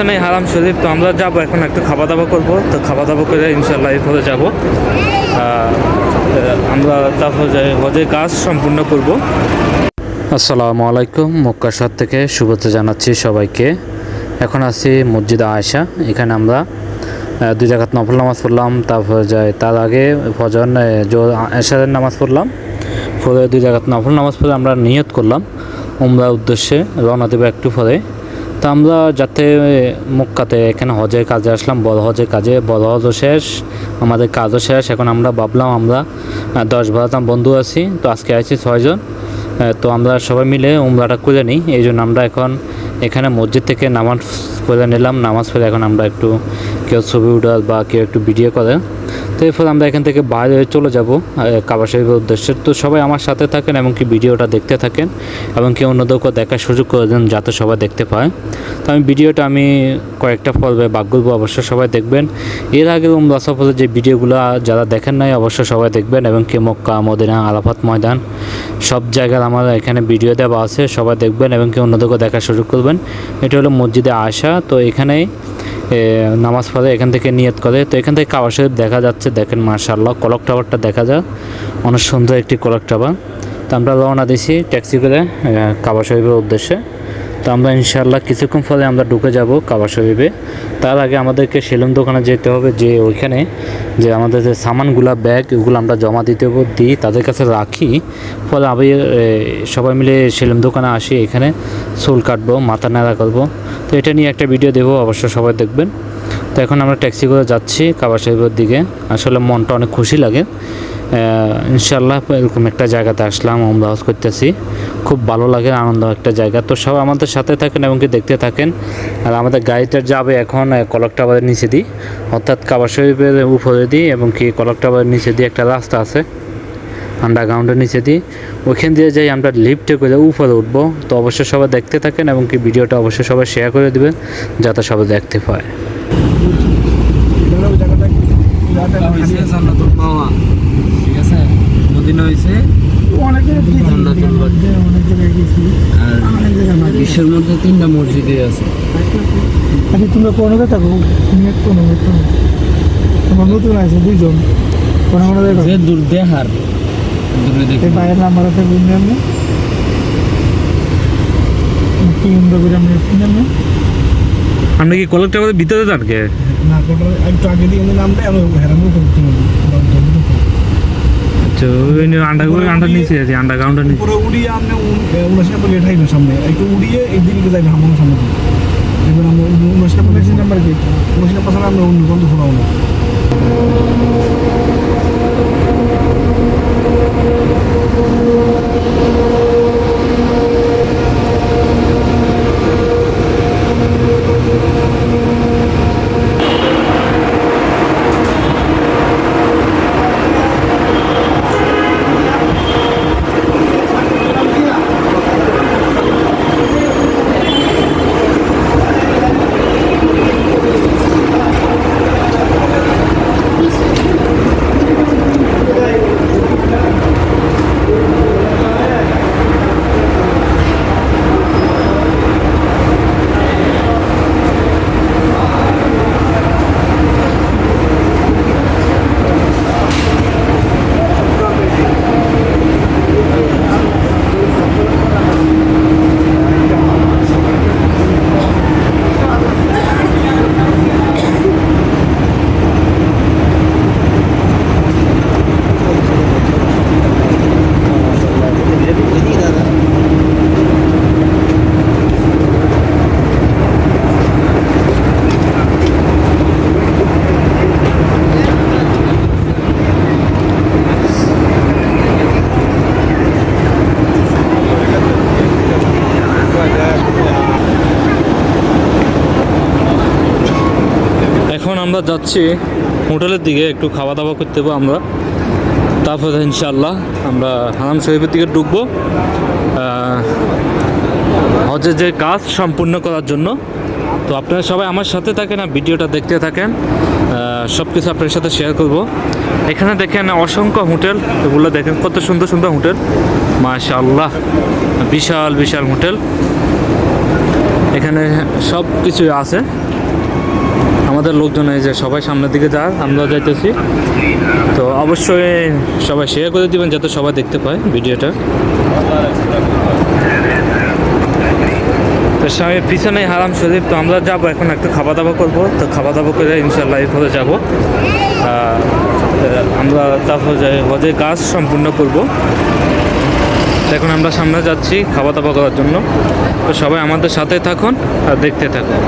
পিছনে হারাম শরীফ, তো আমরা যাব এখন একটু খাওয়া দাওয়া করব। তো খাওয়া দাওয়া করে ইনশাল্লাহ এরপরে যাব। আমরা তারপর হজের কাজ সম্পূর্ণ করব। আসসালামু আলাইকুম, মক্কা শহর থেকে শুভেচ্ছা জানাচ্ছি সবাইকে। এখন আছি মসজিদ আয়েশা, এখানে আমরা দুই জায়গাত নফল নামাজ পড়লাম, তারপর যাই, তার আগে ফজর এশারের নামাজ পড়লাম। পরে দুই জায়গাত নফল নামাজ পড়ে আমরা নিয়ত করলাম উমরা উদ্দেশ্যে রওনা দেবো একটু পরে। তো আমরা যাতে মক্কাতে এখানে হজের কাজে আসলাম, বড় হজের কাজে, বড় হজও শেষ, আমাদের কাজও শেষ। এখন আমরা ভাবলাম আমরা দশ বারোটা বন্ধু আছি, তো আজকে আছি ছয়জন তো আমরা সবাই মিলে উমরাটা করে নিই। এই জন্য আমরা এখন এখানে মসজিদ থেকে নামাজ পড়ে নিলাম। নামাজ পড়ে এখন আমরা একটু কেউ ছবি উঠাল বা কেউ একটু ভিডিও করে। তো এরপর আমরা এখান থেকে বাইরে চলে যাব কাবা শরীফের উদ্দেশ্যে। তো সবাই আমার সাথে থাকেন এবং কি ভিডিওটা দেখতে থাকেন এবং কি অন্যদেরকেও দেখার সুযোগ করে দেন যাতে সবাই দেখতে পায়। তো আমি ভিডিওটা আমি কয়েকটা পর্বে বাক করব অবশ্যই সবাই দেখবেন। এর আগে উমরা সফরের যে ভিডিওগুলো যারা দেখেন নাই অবশ্যই সবাই দেখবেন এবং কি মক্কা, মদিনা আলাফাত ময়দান সব জায়গার আমার এখানে ভিডিও দেওয়া আছে, সবাই দেখবেন এবং কি অন্যদেরকেও দেখার সুযোগ করবেন। এটা হলো মসজিদে আসা তো এখানেই নামাজ পড়ে, এখান থেকে নিয়ত করে। তো এখান থেকে কাবা শরীফ দেখা যাচ্ছে, দেখেন মার্শাল্লাহ কলক টাওয়ারটা দেখা যায় অনেক সুন্দর একটি কলক টাওয়ার তো আমরা রওনা দিছি ট্যাক্সি করে কাবা শরীফের উদ্দেশ্যে। তো আমরা ইনশাল্লাহ কিছুক্ষণ ফলে আমরা ঢুকে যাব কাবা শরীফে। তার আগে আমাদেরকে সেলুন দোকানে যেতে হবে যে ওইখানে যে আমাদের যে সামানগুলা, ব্যাগ, এগুলো আমরা জমা দিতে হবে দিই তাদের কাছে রাখি। ফলে আমি সবাই মিলে সেলুন দোকানে আসি, এখানে চুল কাটবো, মাথা নাড়া করব। তো এটা নিয়ে একটা ভিডিও দেবো, অবশ্য সবাই দেখবেন। তো এখন আমরা ট্যাক্সি করে যাচ্ছি কাবা সাহেবের দিকে। আসলে মনটা অনেক খুশি লাগে। ইনশাল্লাহ এরকম একটা জায়গাতে আসলাম আমরা হজ করতেছি। খুব ভালো লাগে, আনন্দ একটা জায়গা। তো সব আমাদের সাথে থাকেন এবং কি দেখতে থাকেন। আর আমাদের গাড়িটা যাবে এখন কলক টাওয়ারের নিচে দিই অর্থাৎ কাবা শরীফের উপরে দিই এবং কি কলক টাওয়ারের নিচে দিয়ে একটা রাস্তা আছে আন্ডারগ্রাউন্ডের নিচে দিই ওইখান দিয়ে যাই আমরা লিফটে করে উপরে উঠবো। তো অবশ্যই সবাই দেখতে থাকেন এবং কি ভিডিওটা অবশ্যই সবাই শেয়ার করে দেবেন, যাতে সবাই দেখতে পায়। জান্নাতুল মাওয়া ঠিক আছে মদিনা হয়েছে আর বিশ্বের মধ্যে তিনটা মসজিদে আছে আচ্ছা তোমরা কোনো থাকো কোনো তোমার নতুন আছে দুইজন কোনো কোনো দূর দেহার দূরে বাইরের নাম্বার আছে বুঝলি আমি কি আমরা করে আমরা আমি আপনি কি কলক টাওয়ারের ভিতরে যান কে? না একটু আগে দিয়ে নাম দেয় আমি হেরান করে তুমি আচ্ছা ওই আন্ডার আন্ডার নিচে আছে আন্ডারগ্রাউন্ডের নিচে। পুরো উড়িয়ে আপনি উনিশ নম্বর গেট হাইবেন সামনে। একটু উড়িয়ে একদিকে যাইবেন আমার সামনে এবার আমরা উনিশ নম্বর উনিশ নম্বর গেট উনিশ নম্বর সামনে আমরা অন্য বন্ধ খোলা হলো এখন আমরা যাচ্ছি হোটেলের দিকে, একটু খাওয়া দাওয়া করতে আমরা। তারপরে ইনশাল্লাহ আমরা হারাম শরীফের দিকে ঢুকবো। হজের যে কাজ সম্পূর্ণ করার জন্য। তো আপনারা সবাই আমার সাথে থাকেন আর ভিডিওটা দেখতে থাকেন। সব কিছু আপনার সাথে শেয়ার করব। এখানে দেখেন অসংখ্য হোটেল। এগুলো দেখেন কত সুন্দর সুন্দর হোটেল। মাশাআল্লাহ, বিশাল বিশাল হোটেল। এখানে সব কিছুই আছে। আমাদের লোকজন এই যে সবাই সামনের দিকে যা আমরা যাইতেছি। তো অবশ্যই সবাই শেয়ার করে দিবেন যাতে সবাই দেখতে পায় ভিডিওটা। তো স্বামী পিছনে হারাম শরীফ, তো আমরা যাব এখন একটু খাওয়া দাওয়া করব। তো খাওয়া দাওয়া করে ইনশাল্লাহ এরপরে যাব। আমরা তারপর যাই হজে কাজ সম্পূর্ণ করব। এখন আমরা সামনে যাচ্ছি খাওয়া দাওয়া করার জন্য। তো সবাই আমাদের সাথে থাকুন আর দেখতে থাকুন।